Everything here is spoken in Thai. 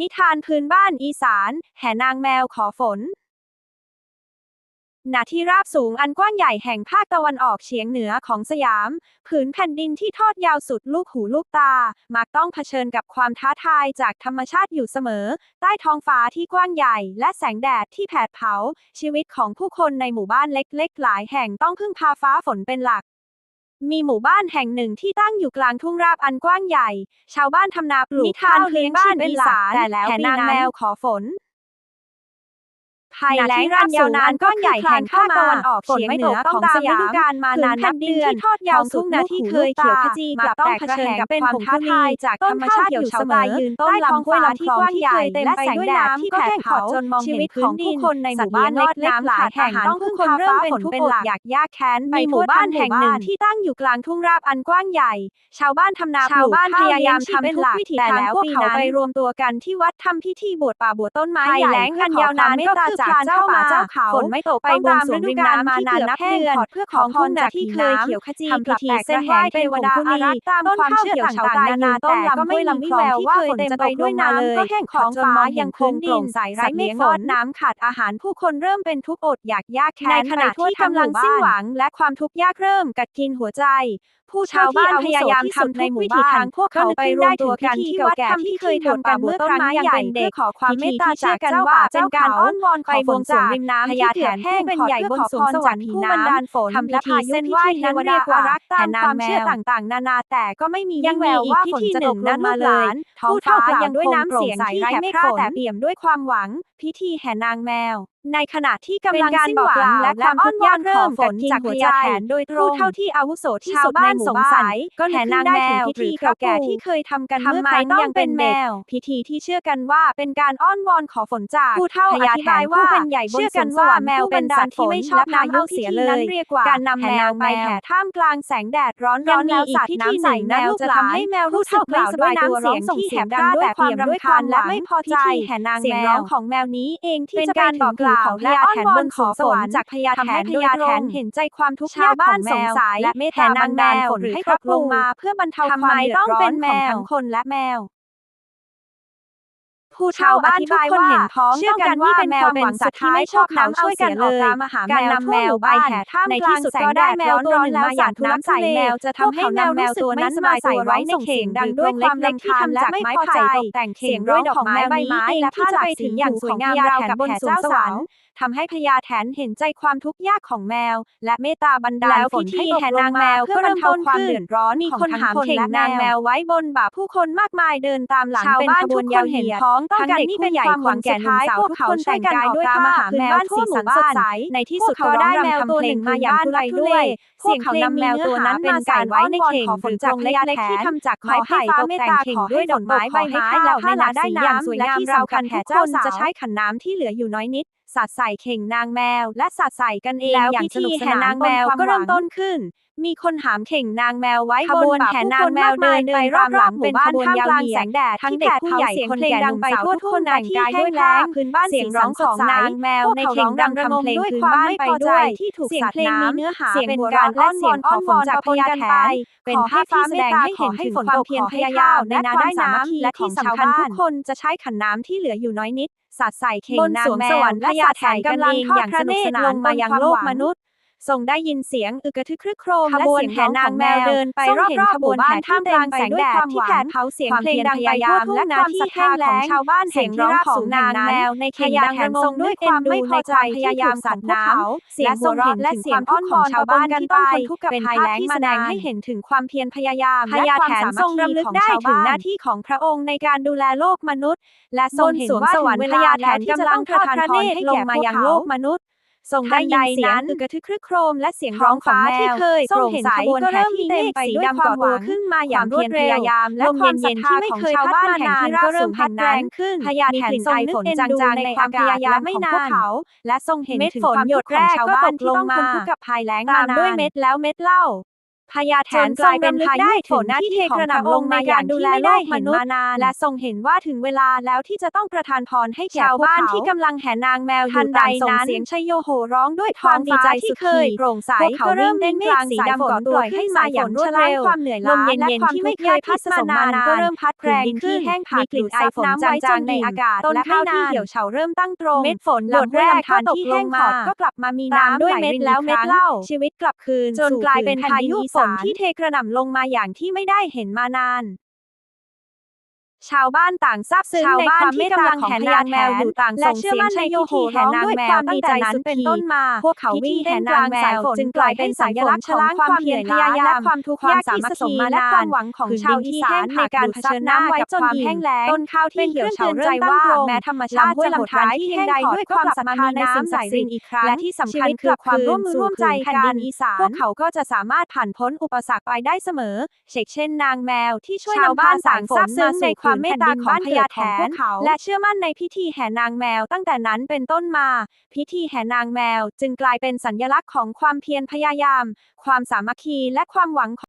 นิทานพื้นบ้านอีสาน แห่นางแมวขอฝนณที่ราบสูงอันกว้างใหญ่แห่งภาคตะวันออกเฉียงเหนือของสยาม ผืนแผ่นดินที่ทอดยาวสุดลูกหูลูกตา มักต้องเผชิญกับความท้าทายจากธรรมชาติอยู่เสมอ ใต้ท้องฟ้าที่กว้างใหญ่ และแสงแดดที่แผดเผา ชีวิตของผู้คนในหมู่บ้านเล็กๆ หลายแห่งต้องพึ่งพาฟ้าฝนเป็นหลัก มีหมู่บ้านแห่งหนึ่งที่ตั้งอยู่กลางทุ่งราบอันกว้างใหญ่ ชาวบ้านทำนาปลูกข้าวเลี้ยงบ้านเป็นหลานแต่แล้วปีนั้นแมวขอฝน ภัยแล้งอันยาวนานก้อนใหญ่แห่งภาคตะวันออกเฉียงเหนือของสยามการมานานนับเดือนทอดยาวสูงนาที่เคยเขียวขจีกับต้องเผชิญกับความท้าทายจากธรรมชาติอยู่สบายยืนต้นลำห้วยลำคลองที่เคยเต็มไปด้วยน้ำที่แผดเผาจนมองเห็นพื้นดินคนในหมู่บ้านเล็กน้ำหลายแห่งต้องพึ่งคนเริ่มเป็นทุกข์ลักอยากยากแค้นไปหมู่บ้านแห่งหนึ่งที่ตั้งอยู่กลางทุ่งราบอันกว้างใหญ่ ชาวบ้านทำนาปลูกข้าวพยายามทำทุกวิถีทางพวกเขาไปรวมตัวกันที่วัดทำพิธีบวชป่าบวชต้นไม้ใหญ่แล้งอันยาวนานไม่คือจากเจ้าป่าเจ้าเขาฝนไม่ตกไปบนสวนริมน้ำมานานนับเดือนเพื่อขอพรจากที่เคยเขียวขจีทำพิธีเส้นแห้งเป็นวดาอารักษ์ตามความเชื่อต่างๆนานาแต่ก็ไม่ลำคลองที่เคยเต็มไปด้วยน้ำก็แห้งของฟ้ายังคงโปร่งใสไร้เมฆนน้ำขาดอาหารผู้คนเริ่มเป็นทุกข์อดอยากยากแค้นในขณะที่กำลังสิ้นหวัง และความทุกข์ยากเริ่มกัดกินหัวใจผู้ชาวบ้านพยายามทำในหมู่บ้านพวกเขาไปรวมตัวกันที่เก่าแก่ที่เคยทำกันเมื่อครั้งยังเป็นเด็กขอความเมตตาจากกันว่าเป็นการอ้อนวอนขไปบวงสรวงริมน้ำพญาแถนแห้งเป็นใหญ่บนสวงสวรรค์ผู้บรรดาฝนทำพิธีเส้นไหว้นั้นเรียกว่ารักตามความเชื่อต่างๆ นานาแต่ก็ไม่มียังแววว่าฝนจะตกนั้นมาเลยท้องฟ้ายังด้วยน้ำเสียงที่แคบแต่เปี่ยมด้วยความหวัง พิธีแห่นางแมว ในขณะที่กำลังสิ้นหวังและความอ้อนวอนเริ่มกัดกินหัวใจแขนโดยตรงเท่าที่อาวุโสที่สุดในหมู่สงสัยก็แห่นางแมวพิธีเก่าแก่ที่เคยทำกันเมื่อไครั้องเป็นแมว พิธีที่เชื่อกันว่าเป็นการอ้อนวอนขอฝนจากผู้เท่าอธิบายว่าเป็นใหญ่บนสวนวรรค์แมวเป็นสัตว์ที่ไม่ชอบน้ำเอาเสียเลยการนำแมวไปแห่ท่ามกลางแสงแดดร้อนร้อนแล้วสัตว์น้ำใส่แมวจะทำให้แมวรู้สึกไม่สบายตัวร้องส่งเสียงดังด้วยความรำคาญและไม่พอใจแห่นางแมวของแมวนี้เองที่จะเป็นการบอกกล่าวล่าและอ้อนวอนขอสวรรค์จากพญาแถนพญาตรนเห็นใจความทุกข์ยากนสงแมวและเมตตานางแมวหรือให้ครอบคลุมมาเพื่อ บรรเทาความเดือดร้อนของทั้งคนและแมว ผู้ชาวบ้านทุกคนเห็นพ้องเชื่อกันว่าแมวเป็นสุดที่ไม่ชอบน้ำช่วยกันออกตมหาการนำแมวไปแห่ท่ามในที่สุดก็ได้แมวตัวหนึ่งมาหยาดน้ำใส่แมวจะทำให้แมวแมวตัวนั้นบายใส่ไว้ในเข่งดังด้วยความรำคาญและไม้ไผ่จตกแต่งเข่งด้วยดอกไม้ใบไม้และผ้าไปถึงอย่างสวยงามราวกับแผลเจ้าสารทำให้พญาแถนเห็นใจความทุกข์ยากของแมว และเมตตาบรรดาลฝนให้แทนนางแมวเพื่อบรรเทาความเดือดร้อนมีคนหามเข่งนางแมวไว้บนบ่าผู้คนมากมายเดินตามหลังเป็นขบวนยาวเห็นพ้องต้องการนี่เป็นความหวังแก่หนุ่มสาวทุกคนแต่งกายด้วยผ้าพื้นบ้านสีสันสดใสในที่สุดเขาได้แมวตัวหนึ่งมาอย่างทุไรด้วย เสียงเขานำแมวตัวนั้ป็นการไว้ในเข่งหรือจากเล็กๆที่ทำจากไม้ไผ่ตกแต่งเข่งด้วยดอกไม้ใบไม้เหล่าในหลากสีอย่างสวยงามเราคันแห่เจ้าจะใช้ขันน้ำที่เหลืออยู่น้อยนิด สัตว์ใส่เข่งนางแมว และสัตว์ใส่กันเองอย่างสนุกสนานนางแมวก็เริ่มต้นขึ้น มีคนหามเข่งนางแมวไว้ขบวนแห่นางแมวเดินไปรอบๆหมู่บ้านท่ามยางแสงแดดทั้งเด็กผู้ใหญ่คนแก่ดังไปทั่วทุกคนแต่งกายด้วยแรงพื้นบ้านเสียงร้องของนางแมวในเข่งดังระงมด้วยความไม่พอใจที่ถูกสาดน้ำเนื้อหาเป็นการอ้อนวอนอ้อฝนจากพยานแทนเป็นภาพที่แสดงให้เห็นถึงความเพียรพยายามในนาได้น้ำและที่สำคัญทุกคนจะใช้ขันน้ำที่เหลืออยู่น้อยนิด สาดใส่เข่งนนางสวงแมสวรรค์และพสาญาแถนกำลังทออดพระเนเนตรลงมายังโลกมนุษย์ ย์ทรงได้ยินเสียงอึกกระทึกครึกโครมขและบวนเสียงแห่ร้องนาของงแมแมววเดิเดินนไปไปรรออบบๆๆขขบบววนนแห่แห่ท่าท่ามมกกลาลางงแสแสงงแดแดดดที่ที่แผแผดดเผาเผาเสีเสียยงงเพเพลลงงดัดังงไปไปทั่ทั่ววทุ่ทุ่งงนานาที่ที่แห้แห้งงแล้แล้งงชาวบ้านเสีแห่ยงงที่ร้องราบขอสูงงแห่นางงนั้นแมวในพเข่งญาดังแถระนงทรมงด้ด้ววยยความมคาวไม่ไม่พพออใจใจที่ที่ถูถูกกสัสัตตว์ว์น้น้ำำเสียและงทหัรวงเราะเห็นและถึงเสีคยงวามอ้ทุอกนข์วอนของชาชาววบ้าบ้านนที่ที่ต้ต้อองงททนนทุทุกกข์ข์กักับบภัภัยยแล้แล้งงมามานานานให้เห็นถึงความเพียรพยายามพและญาความแถนสาทมัรคงคีรำลึกของได้ชาวถึงบ้าหนน้าที่ของพระองค์ในการดูแลโลกมนุษย์ และททรรงงเห็เห็นนว่าว่าถึถึงงเวเวลาลาแทแล้วนที่ที่จะจะต้ต้อองงททออดดพพระระเนเนตตรรลลงงมามายัยังงโลโลกกมมนุนุษษย์ ย์ทรงทัได้นยิใดนเสียงนั้นอึกกระทึกครึกโครมและเสียงท้ร้อองงฟ้าของแมที่วเคยทโปรงร่งเห็นใสขบวนก็แห่เริ่มที่มีเต็เมมฆไปสีด้วยดำความก่อหตัววังขึ้นมาอคย่าวางมรวดเร็วพยายามและและความมคาวเย็ศรันทที่ธาไม่ของเคยชาวพัดบ้านมาแห่งนานที่ราก็บเริ่สูมงพัแห่ดงแรนั้นงขึ้นพญามีแถกนลิ่นทรไองนึฝกนเอ็นจดูางในๆในความมคาวพพยายายายามมไม่ของพนาวกนเขา และทรงเห็นเม็ดถึงฝนความหยทุกดข์ขแรองกชาวก็บ้าตนกที่ลงต้องทมานทุกข์กับภัยแล้งตามานานด้วยเม็ดแล้วเม็ดเล่า พญาแถนกลายเป็นพายุฝนที่เทกระหน่ำลงมาอย่างดูแลโลกมนุษย์และทรงเห็นว่าถึงเวลาแล้วที่จะต้องประทานพรให้แก่ชาวบ้านที่กำลังแห่นางแมวอยู่ต่างส่งเสียงชัยโยโหร้องด้วยความดีใจที่เคยโปร่งใสก็เริ่มเต้นกลางสีดำก่อนตัวให้มาอย่างรวดเร็วความเหนื่อยล้าและความที่ไม่เคยพัดมานานก็เริ่มพัดแรงขึ้นแห้งผากกลิ่นไอฝนจางๆในอากาศต้นข้าวที่เหี่ยวเฉาเริ่มตั้งตรงเม็ดฝนหลดแรกก็ตกลงมาก็กลับมามีน้ำด้วยเม็ดแล้วเม็ดเล่าชีวิตกลับคืนจนกลายเป็นพายุฝนที่เทกระหน่ำลงมาอย่างที่ไม่ได้เห็นมานาน ชาวบ้านต่างซาบซึ้งในความเมตตาของพญานแมวอยู่ต่างส่งเสียงชัยโยโหร้องด้วยความดีใจสุดเป็นต้นมา พวกเขาวิ่งแห่นางแมวจึงกลายเป็นสัญลักษณ์ของความเพียรพยายามและความทุกข์ความสามัคคีและความหวังของชาวอีสานในการเผชิญหน้ากับความแห้งแล้งต้นข้าวที่เหี่ยวเฉาเริ่มตั้งตรงแม้ธรรมชาติจะโหดร้ายที่แห้งขอดด้วยความศรัทธาในสิ่งศักดิ์สิทธิ์อีกครั้งและที่สำคัญคือความร่วมมือร่วมใจกันอีสานพวกเขาก็จะสามารถผ่านพ้นอุปสรรคไปได้เสมอเช่นนางแมวที่ช่วยนำพาสารซาบซึ้งในความเมตตาของพญาแถนและเชื่อมั่นในพิธีแห่นางแมวตั้งแต่นั้นเป็นต้นมา พิธีแห่นางแมวจึงกลายเป็นสัญลักษณ์ของความเพียรพยายาม ความสามัคคีและความหวัง